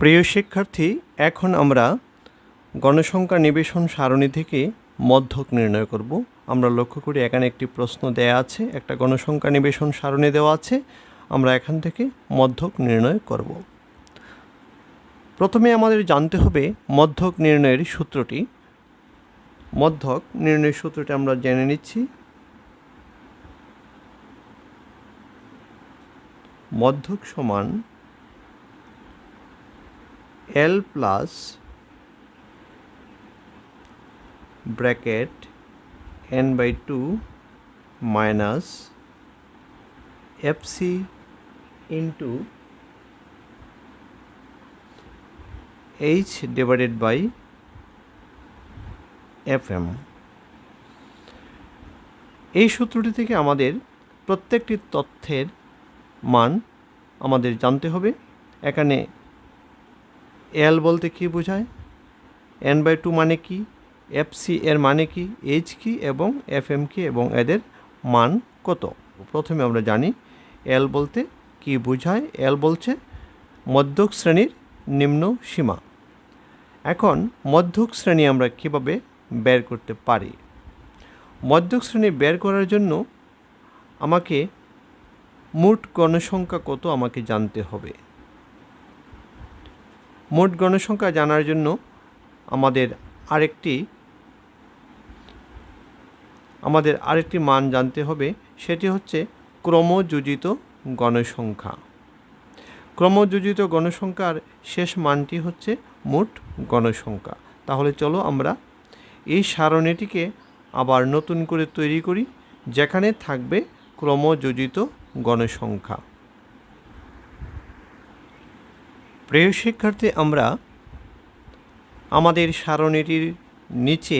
প্রিয় শিক্ষার্থী, এখন আমরা গণসংখ্যা নিবেশন সারণী থেকে মধ্যক নির্ণয় করব। আমরা লক্ষ্য করি এখানে একটি প্রশ্ন দেয়া আছে, একটা গণসংখ্যা নিবেশন সারণী দেওয়া আছে। আমরা এখান থেকে মধ্যক নির্ণয় করব। প্রথমে আমাদের জানতে হবে মধ্যক নির্ণয়ের সূত্রটি। মধ্যক নির্ণয়ের সূত্রটি আমরা জেনে নিচ্ছি। মধ্যক সমান L plus bracket N by two minus F C into H divided by F M এই সূত্রটি থেকে আমাদের প্রত্যেকটি তথ্যের মান আমাদের জানতে হবে। এখানে এল বলতে কি বোঝায়? এন বাই টু মানে কি? এফ সি এর মানে কি? এইচ কি? এবং এফ এম কি? এবং এদের মান কত? প্রথমে আমরা জানি এল বলতে কি বোঝায়? এল বলছে মধ্যক শ্রেণির নিম্ন সীমা। এখন মধ্যক শ্রেণি আমরা কীভাবে বের করতে পারি? মধ্যক শ্রেণি বের করার জন্য আমাকে মোট গণসংখ্যা কত আমাকে জানতে হবে। মোট গণসংখ্যা জানার জন্য আমাদের আরেকটি আমাদের আরেকটি মান জানতে হবে, সেটি হচ্ছে ক্রমযোজিত গণসংখ্যা। ক্রমযোজিত গণসংখ্যার শেষ মানটি হচ্ছে মোট গণসংখ্যা। তাহলে চলো আমরা এই সারণীটিকে আবার নতুন করে তৈরি করি, যেখানে থাকবে ক্রমযোজিত গণসংখ্যা। প্রিয় শিক্ষার্থী, আমরা আমাদের সারণীটির নিচে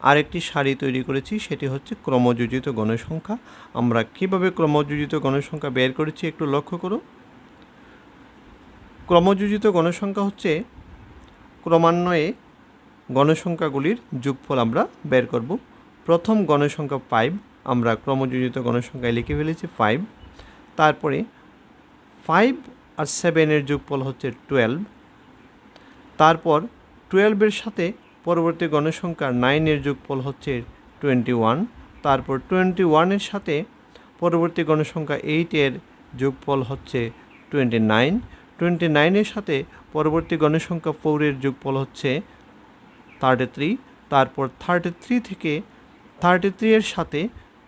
আরেকটি সারি তৈরি করেছি, সেটি হচ্ছে ক্রমযোজিত গণসংখ্যা। আমরা কীভাবে ক্রমযোজিত গণসংখ্যা বের করেছি একটু লক্ষ্য করো ক্রমযোজিত গণসংখ্যা হচ্ছে ক্রমান্বয়ে গণসংখ্যাগুলির যোগফল আমরা বের করব। প্রথম গণসংখ্যা ফাইভ আমরা ক্রমযোজিত গণসংখ্যায় লিখে ফেলেছি ফাইভ তারপরে ফাইভ আর সেভেনের যোগফল হচ্ছে টুয়েলভ তারপর টুয়েলভের সাথে পরবর্তী গণসংখ্যা নাইনের যোগফল হচ্ছে টোয়েন্টি ওয়ান তারপর টোয়েন্টি ওয়ানের সাথে পরবর্তী গণসংখ্যা এইটের যোগফল হচ্ছে টোয়েন্টি নাইন টোয়েন্টি নাইনের সাথে পরবর্তী গণসংখ্যা ফোরের যোগফল হচ্ছে থার্টি থ্রি তারপর থার্টি থ্রি থেকে থার্টি থ্রি এর সাথে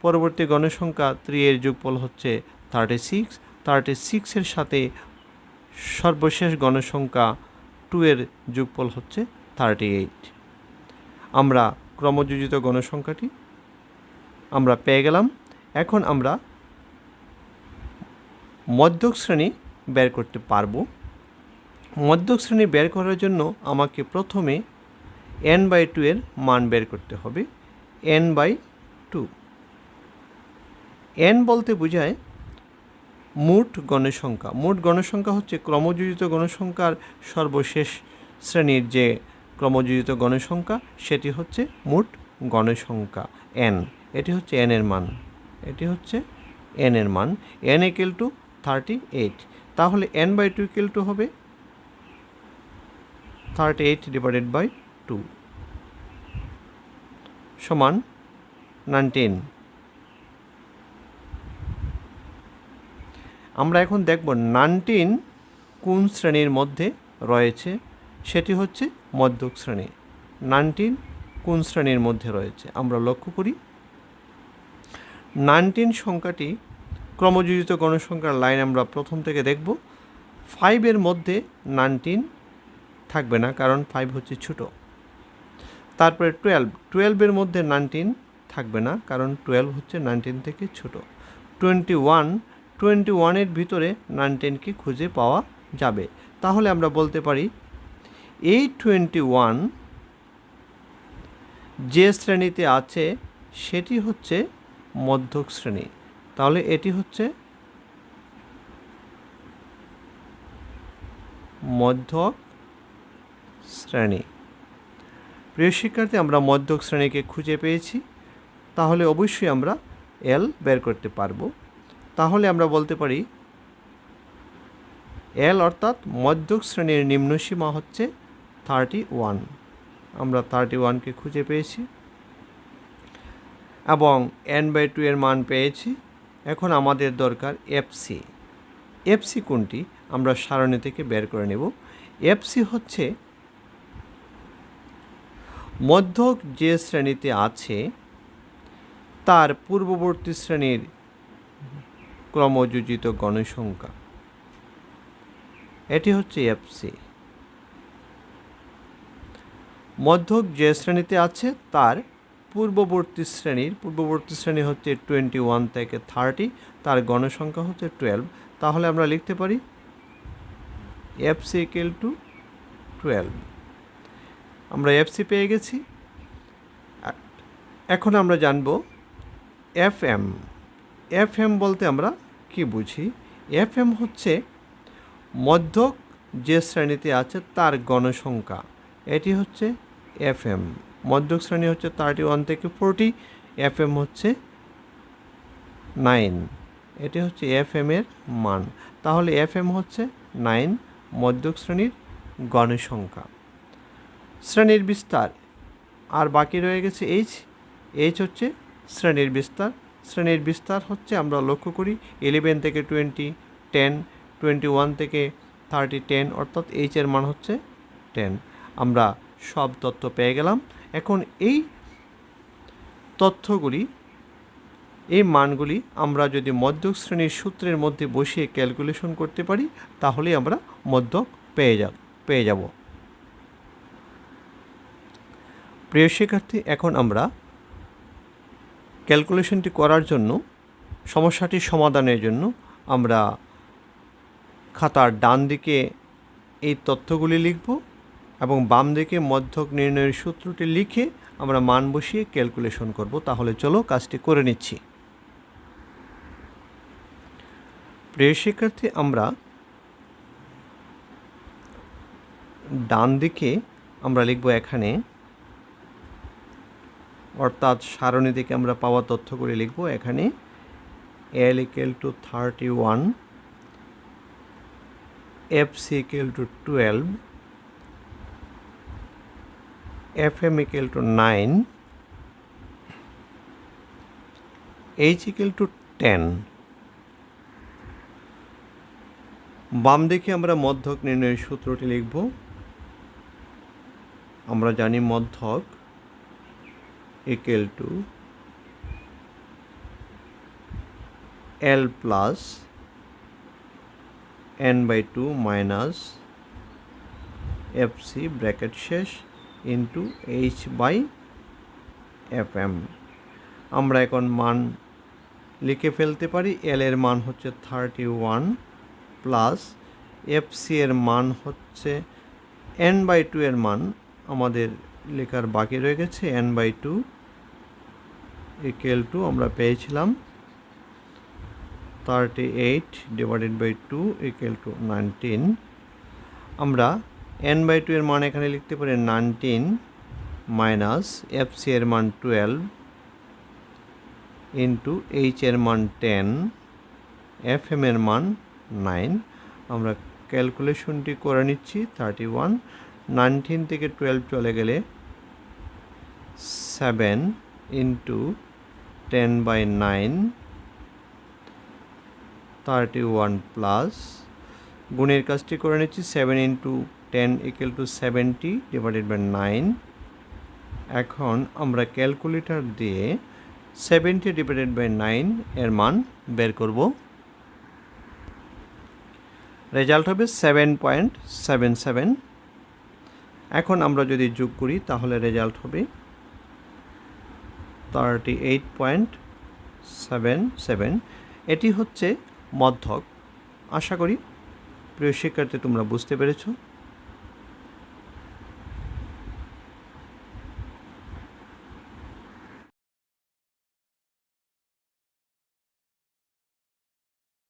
পরবর্তী গণসংখ্যা থ্রি এর যোগফল হচ্ছে থার্টি সিক্স থার্টি সিক্সের সাথে সর্বশেষ গণসংখ্যা টু এর যোগফল হচ্ছে থার্টি এইট আমরা ক্রমযোজিত গণসংখ্যাটি আমরা পেয়ে গেলাম। এখন আমরা মধ্যক শ্রেণি বের করতে পারব। মধ্যক শ্রেণি বের করার জন্য আমাকে প্রথমে এন বাই টু এর মান বের করতে হবে। এন বাই টু এন বলতে বোঝায় মোট গণসংখ্যা। মোট গণসংখ্যা হচ্ছে ক্রমযোজিত গণসংখ্যার সর্বশেষ শ্রেণির যে ক্রমযোজিত গণসংখ্যা, সেটি হচ্ছে মোট গণসংখ্যা এন এটি হচ্ছে এন এর মান। এটি হচ্ছে এন এর মান। N equal to thirty eight তাহলে N by two equal to হবে thirty eight divided by two সমান নাইনটিন আমরা এখন দেখব নাইনটিন কোন শ্রেণির মধ্যে রয়েছে, সেটি হচ্ছে মধ্যক শ্রেণি। নাইনটিন কোন শ্রেণির মধ্যে রয়েছে, আমরা লক্ষ্য করি। নাইনটিন সংখ্যাটি ক্রমযোজিত গণসংখ্যার লাইন আমরা প্রথম থেকে দেখব। ফাইভের মধ্যে নাইনটিন থাকবে না, কারণ ফাইভ হচ্ছে ছোট। তারপরে টুয়েলভ টুয়েলভের মধ্যে নাইনটিন থাকবে না, কারণ টুয়েলভ হচ্ছে নাইনটিন থেকে ছোট। টোয়েন্টি ওয়ান টোয়েন্টি ওয়ানের ভিতরে নাইন টেনকে খুঁজে পাওয়া যাবে। তাহলে আমরা বলতে পারি, এই টোয়েন্টি ওয়ান যে শ্রেণীতে আছে, সেটি হচ্ছে মধ্যক শ্রেণি। তাহলে এটি হচ্ছে মধ্যক শ্রেণি। প্রিয় শিক্ষার্থী, আমরা মধ্যক শ্রেণীকে খুঁজে পেয়েছি। তাহলে অবশ্যই আমরা এল বের করতে পারব। তাহলে আমরা বলতে পারি এল অর্থাৎ মধ্যক শ্রেণির নিম্নসীমা হচ্ছে থার্টি ওয়ান আমরা থার্টি ওয়ানকে খুঁজে পেয়েছি এবং এন বাই টু এর মান পেয়েছি। এখন আমাদের দরকার এফসি এফসি কোনটি? আমরা সারণী থেকে বের করে নেব। এফসি হচ্ছে মধ্যক যে শ্রেণীতে আছে, তার পূর্ববর্তী শ্রেণির ক্রমযোজিত গণসংখ্যা। এটি হচ্ছে এফসি মধ্যক যে শ্রেণীতে আছে, তার পূর্ববর্তী শ্রেণির, পূর্ববর্তী শ্রেণি হচ্ছে টোয়েন্টি ওয়ান থেকে থার্টি তার গণসংখ্যা হচ্ছে টুয়েলভ তাহলে আমরা লিখতে পারি এফসি ইকেল টু টুয়েলভ আমরা এফসি পেয়ে গেছি। এখন আমরা জানব এফ এম এফ এম বলতে আমরা কি বুঝি? এফ এম হচ্ছে মধ্যক যে শ্রেণীতে আছে তার গণসংখ্যা। এটি হচ্ছে এফ এম মধ্যক শ্রেণি হচ্ছে থার্টি ওয়ান থেকে ফোরটি এফ এম হচ্ছে নাইন। এটি হচ্ছে এফ এম এর মান। তাহলে এফ এম হচ্ছে নাইন, মধ্যক শ্রেণির গণসংখ্যা। শ্রেণির বিস্তার। আর বাকি রয়ে গেছে এইচ। এইচ হচ্ছে শ্রেণির বিস্তার। শ্রেণির বিস্তার হচ্ছে আমরা লক্ষ্য করি ইলেভেন থেকে টোয়েন্টি টেন টোয়েন্টি ওয়ান থেকে থার্টি টেন অর্থাৎ এইচের মান হচ্ছে টেন আমরা সব তথ্য পেয়ে গেলাম। এখন এই তথ্যগুলি, এই মানগুলি আমরা যদি মধ্যক শ্রেণির সূত্রের মধ্যে বসিয়ে ক্যালকুলেশন করতে পারি তাহলেই আমরা মধ্যক পেয়ে যাব পেয়ে যাব। প্রিয় শিক্ষার্থী, এখন আমরা ক্যালকুলেশনটি করার জন্য সমস্যাটি সমাধানের জন্য আমরা খাতার ডান দিকে এই তথ্যগুলি লিখব এবং বাম দিকে মধ্যক নির্ণয়ের সূত্রটি লিখে আমরা মান বসিয়ে ক্যালকুলেশন করব। তাহলে চলো কাজটি করে নিচ্ছি। প্রিয় শিক্ষার্থী, আমরা ডান দিকে আমরা লিখব এখানে অর্থাৎ সারণী থেকে আমরা পাওয়া তথ্যগুলি লিখব এখানে। L equal to thirty one F C equal to twelve F M equal to nine H equal to ten বাম দিকে আমরা মধ্যক নির্ণয়ের সূত্রটি লিখব। আমরা জানি মধ্যক। Equal to L plus n by 2 minus FC bracket শেষ into H by FM আমরা এখন মান লিখে ফেলতে পারি, L এর মান হচ্ছে থার্টি ওয়ান প্লাস এফসি এর মান হচ্ছে এন বাই টু এর মান, আমাদের লেখার বাকি রয়ে গেছে N by two equal to আমরা পেয়েছিলাম thirty eight divided by two equal to nineteen আমরা এন বাই টু এর মান এখানে লিখতে পারি নাইনটিন মাইনাস এফ সি এর মান টুয়েলভ ইন্টু এইচ এর মান টেন এফ এম এর মান নাইন আমরা ক্যালকুলেশনটি করে নিচ্ছি থার্টি ওয়ান নাইনটিন থেকে টুয়েলভ চলে গেলে seven into ten by nine thirty one plus গুণের কাজটি করে নিচ্ছি seven into ten equal to seventy divided by nine এখন আমরা ক্যালকুলেটর দিয়ে সেভেন্টি ডিভাইডেড বাই নাইন এর মান বের করব। রেজাল্ট হবে সেভেন পয়েন্ট সেভেন সেভেন এখন আমরা যদি যোগ করি, তাহলে রেজাল্ট হবে thirty eight point seven seven এটি হচ্ছে মধ্যক। আশা করি প্রিয় শিক্ষার্থী, তোমরা বুঝতে পেরেছ।